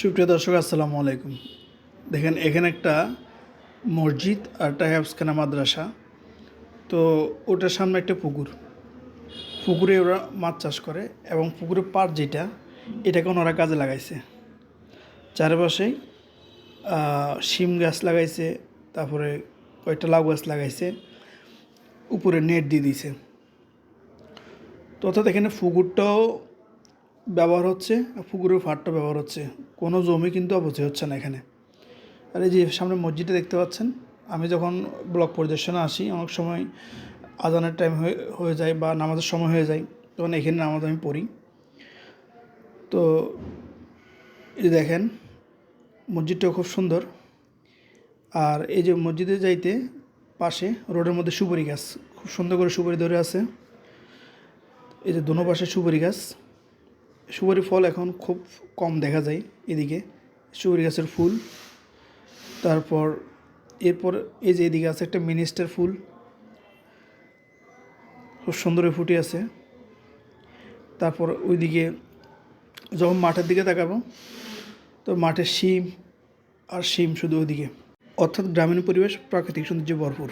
সুপ্রিয় দর্শক, আসসালামু আলাইকুম। দেখেন, এখানে একটা মসজিদ আর একটা হ্যাফসখানা মাদ্রাসা। তো ওটার সামনে একটা পুকুর। পুকুরে ওরা মাছ চাষ করে এবং পুকুরের পার যেটা, এটাকে ওনারা কাজে লাগাইছে। চারপাশেই শিম গাছ লাগাইছে, তারপরে কয়েকটা লাউ গাছ লাগাইছে, উপরে নেট দিয়ে দিয়েছে। তো অর্থাৎ এখানে পুকুরটাও ব্যবহার হচ্ছে, পুকুরের ফাটটা ব্যবহার হচ্ছে। কোনো জমি কিন্তু অপচয় হচ্ছে না এখানে। আর এই যে সামনে মসজিদটা দেখতে পাচ্ছেন, আমি যখন ব্লক পরিদর্শনে আসি, অনেক সময় আজানের টাইম হয়ে হয়ে যায় বা নামাজের সময় হয়ে যায়, তখন এখানে নামাজ আমি পড়ি। তো এই দেখেন, মসজিদটাও খুব সুন্দর। আর এই যে মসজিদে যাইতে পাশে রোডের মধ্যে সুপারি গাছ, খুব সুন্দর করে সুপারি ধরে আছে। এই যে দোনো পাশে সুপারি গাছ। সুপারি ফল এখন খুব কম দেখা যায় এদিকে। সুপারি গাছের ফুল। তারপর এরপর এই যে এদিকে আছে একটা মিনিস্টার ফুল। খুব সুন্দর ফুটে আছে। তারপর ওইদিকে যখন মাঠের দিকে তাকাবো, তো মাঠের শিম আর শিম শুধু ওইদিকে। অর্থাৎ গ্রামীণ পরিবেশ প্রাকৃতিক সৌন্দর্যে ভরপুর।